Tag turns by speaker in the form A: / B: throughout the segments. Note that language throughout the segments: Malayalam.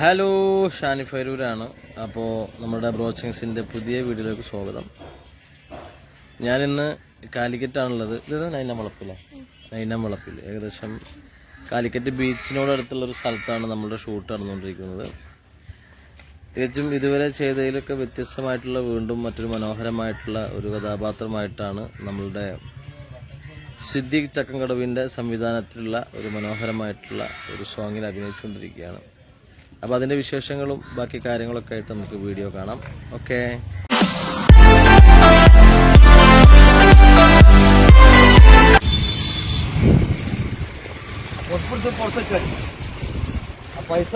A: ഹലോ ഷാനി ഫൈരൂരാണ്. അപ്പോൾ നമ്മുടെ ബ്രോച്ചിങ്സിന്റെ പുതിയ വീഡിയോയിലേക്ക് സ്വാഗതം. ഞാനിന്ന് കാലിക്കറ്റാണുള്ളത്. ഇത് നൈന മുളപ്പില്ല നൈന മുളപ്പിൽ ഏകദേശം കാലിക്കറ്റ് ബീച്ചിനോട് അടുത്തുള്ളൊരു സ്ഥലത്താണ് നമ്മുടെ ഷൂട്ട് നടന്നുകൊണ്ടിരിക്കുന്നത്. തികച്ചും ഇതുവരെ ചെയ്തതിലൊക്കെ വ്യത്യസ്തമായിട്ടുള്ള വീണ്ടും മറ്റൊരു മനോഹരമായിട്ടുള്ള ഒരു കഥാപാത്രമായിട്ടാണ് നമ്മളുടെ സിദ്ദീഖ് ചക്കങ്കടവിന്റെ സംവിധാനത്തിലുള്ള ഒരു മനോഹരമായിട്ടുള്ള ഒരു സോങ്ങിൽ അഭിനയിച്ചുകൊണ്ടിരിക്കുകയാണ്. അപ്പോൾ അതിന്റെ വിശേഷങ്ങളും ബാക്കി കാര്യങ്ങളൊക്കെ ആയിട്ട് നമുക്ക് വീഡിയോ കാണാം. ഓക്കെ.
B: ആ പൈസ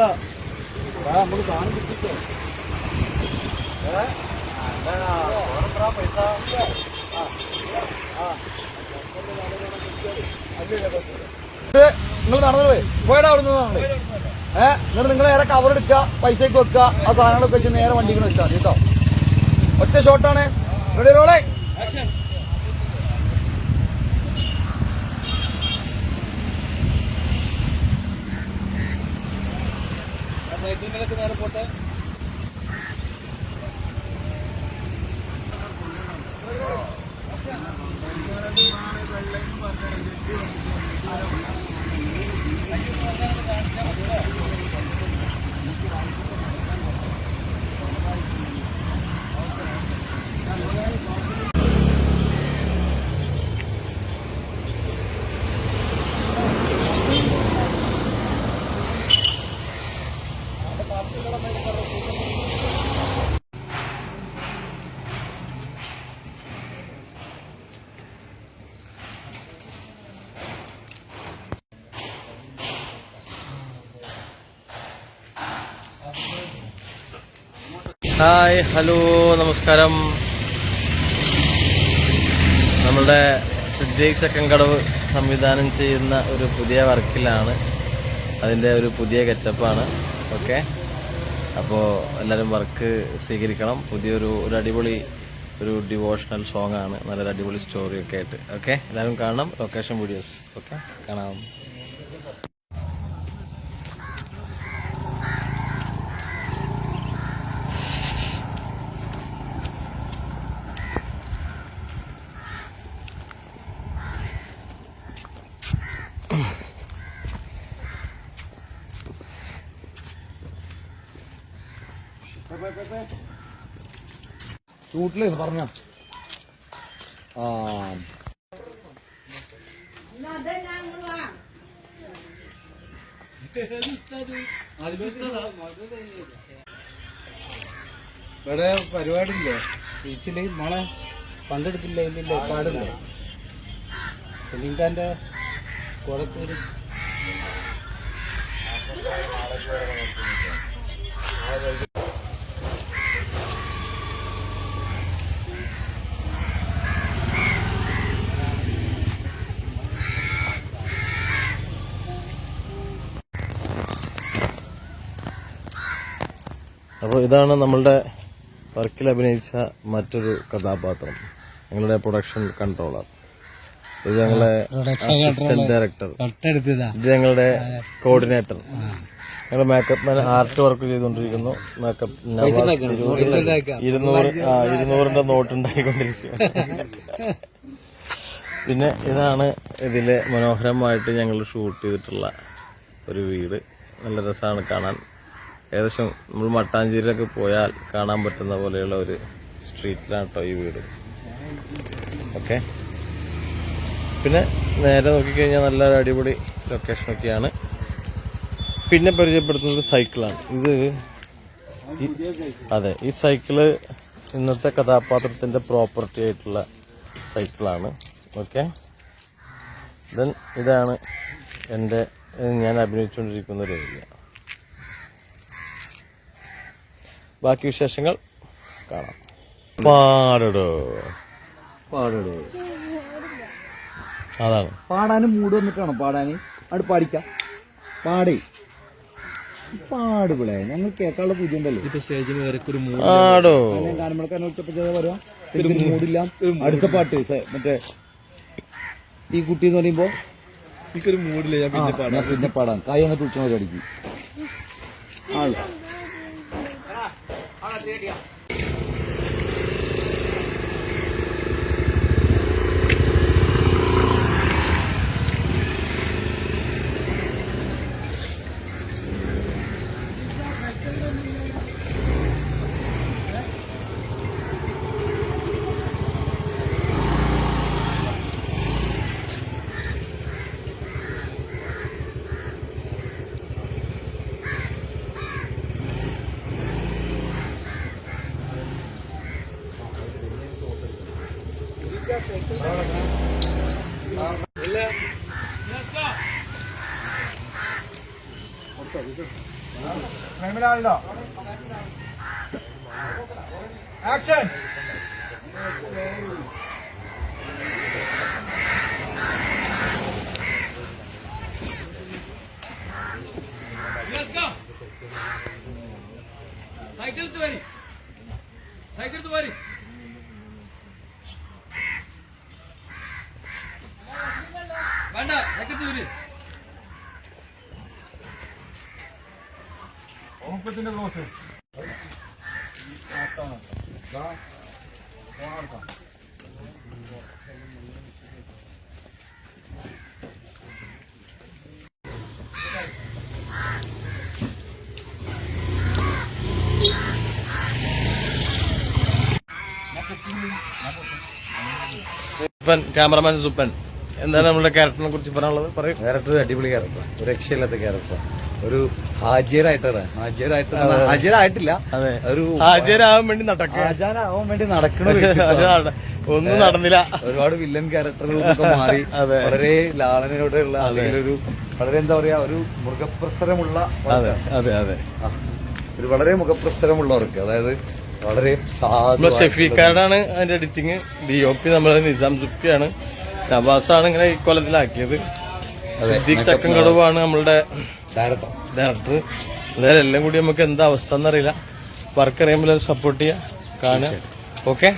B: പൈസ. നിങ്ങൾ നടന്നു പോയി പോയടാ അവിടെ നിന്ന് ഏഹ് എന്നിട്ട് നിങ്ങൾ നേരെ കവർ എടുക്കുക പൈസയ്ക്ക് വെക്കുക ആ സാധനങ്ങളൊക്കെ വെച്ച് നേരെ വണ്ടിക്ക് വെച്ചാൽ മതി കേട്ടോ. ഒറ്റ ഷോട്ടാണ് റെഡി റോളേ നേരെ പോട്ടെ.
A: ഹായ് ഹലോ നമസ്കാരം. നമ്മളുടെ സിദ്ദീഖ് ചക്കൻകടവ് സംവിധാനം ചെയ്യുന്ന ഒരു പുതിയ വർക്കിലാണ്. അതിന്റെ ഒരു പുതിയ ഗെറ്റപ്പാണ്. ഓക്കെ. അപ്പോൾ എല്ലാവരും വർക്ക് സ്വീകരിക്കണം. പുതിയൊരു ഒരു അടിപൊളി ഒരു ഡിവോഷണൽ സോങ് ആണ്. നല്ലൊരു അടിപൊളി സ്റ്റോറിയൊക്കെ ആയിട്ട്. ഓക്കെ. എല്ലാവരും കാണണം. Location videos okay. കാണാം.
B: ഷൂട്ടിൽ പറഞ്ഞ. ആ. ഇവിടെ പരിപാടിയില്ലേ? ബീച്ചിൽ മോളെ പങ്കെടുത്തില്ല ഇല്ലില്ല? പാടില്ലേ? സലീം ഖാന്റെ
A: അപ്പോൾ ഇതാണ് നമ്മളുടെ വർക്കിൽ അഭിനയിച്ച മറ്റൊരു കഥാപാത്രം. ഞങ്ങളുടെ പ്രൊഡക്ഷൻ കൺട്രോളർ ഇത് ഞങ്ങളുടെ അസിസ്റ്റന്റ് ഡയറക്ടർ ഇത് ഞങ്ങളുടെ കോർഡിനേറ്റർ ഞങ്ങൾ മേക്കപ്പ് മാൻ ആർട്ട് വർക്ക് ചെയ്തുകൊണ്ടിരിക്കുന്നു. മേക്കപ്പ് ഇരുന്നൂറ് ആ ഇരുന്നൂറിന്റെ നോട്ട് ഉണ്ടായിക്കൊണ്ടിരിക്കുക പിന്നെ ഇതാണ് ഇതിലെ മനോഹരമായിട്ട് ഞങ്ങൾ ഷൂട്ട് ചെയ്തിട്ടുള്ള ഒരു വീട്. നല്ല രസമാണ് കാണാൻ. ഏകദേശം നമ്മൾ മട്ടാഞ്ചേരിയിലൊക്കെ പോയാൽ കാണാൻ പറ്റുന്ന പോലെയുള്ള ഒരു സ്ട്രീറ്റിലാണ് കേട്ടോ ഈ വീട്. ഓക്കെ? പിന്നെ നേരെ നോക്കിക്കഴിഞ്ഞാൽ നല്ലൊരു അടിപൊളി ലൊക്കേഷനൊക്കെയാണ് പിന്നെ പരിചയപ്പെടുത്തുന്നത് സൈക്കിളാണ്. ഇത് അതെ ഈ സൈക്കിൾ ഇന്നത്തെ കഥാപാത്രത്തിന്റെ പ്രോപ്പർട്ടി ആയിട്ടുള്ള സൈക്കിളാണ്. ഓക്കെ? ദെൻ ഇതാണ് എന്റെ ഞാൻ അഭിനയിച്ചുകൊണ്ടിരിക്കുന്ന ഒരു ഏരിയ. ബാക്കി വിശേഷങ്ങൾ കാണാം. പാടടോ.
B: പാടടോ.
A: അതാണ്.
B: പാടാനും മൂട് വന്നിട്ടാണോ പാടാന്? അവിടെ പാടിക്ക. പാടേ. പാടുകളെ ഞങ്ങൾ കേൾക്കാനുള്ള പൂജ്യം ഉണ്ടല്ലോ. സ്റ്റേജിന്
A: ആടോ.
B: പറയാ. മൂടില്ല അടുത്ത പാട്ട് സ- മറ്റേ ഈ കുട്ടി എന്ന് പറയുമ്പോ
C: എനിക്കൊരു മൂടില്ല ഞാൻ
B: പിന്നെ പാടാം. കൈ അങ്ങനെ വിളിച്ച പരിപാടിക്ക് ആൾ.
C: பேடியா ആക്ഷൻ!
D: സൈക്കിൾ എടുത്ത് വരി. സൈക്കിൾ വരി.
C: മുപ്പത്തിന്റെ ക്ലോസ്.
A: സുപ്പൻ ക്യാമറമാൻ സുപ്പൻ. എന്താണ് നമ്മുടെ ക്യാരക്ടറിനെ കുറിച്ച് പറയാനുള്ളത്? പറയും.
B: ക്യാരക്ടർ അടിപൊളി ക്യാരക്ടർ ഒരു രക്ഷയില്ലാത്ത ക്യാരക്ടർ ഒരു ഹാജിയറായിട്ടാണ് ഹാജിയറായിട്ട് ഹാജിയറായിട്ടില്ല
A: അതെ.
B: ഒരു
A: ഹാജരാകാൻ വേണ്ടി നടക്കുക.
B: ഹാജരാവാൻ വേണ്ടി നടക്കണ.
A: ഒന്നും നടന്നില്ല.
B: ഒരുപാട് വില്ലൻ ക്യാരക്ടറുകളൊക്കെ മാറി.
A: അതെ.
B: വളരെ ലാളനയോടെയുള്ള അല്ലെങ്കിൽ ഒരു വളരെ എന്താ പറയാ ഒരു മൃഗപ്രസരമുള്ള
A: അതെ അതെ അതെ.
B: ഒരു വളരെ മുഖപ്രസരമുള്ളവർക്ക് അതായത് വളരെ
A: ഷെഫീഖാടാണ് അതിന്റെ എഡിറ്റിങ് ഡി ഒ പി നമ്മുടെ നിസാം സുപ്പിയാണ് നവാസാണ് ഇങ്ങനെ ഈ കൊലത്തിലാക്കിയത്. സിദ്ദീഖ് ചക്കങ്കടവാണ് നമ്മളുടെ
B: ഡയറക്ടർ.
A: ഡയറക്ടർ. എന്തായാലും എല്ലാം കൂടി നമുക്ക് എന്താ അവസ്ഥ എന്നറിയില്ല. വർക്ക് അറിയുമ്പോൾ സപ്പോർട്ട് ചെയ്യുക. കാണുക. ഓക്കെ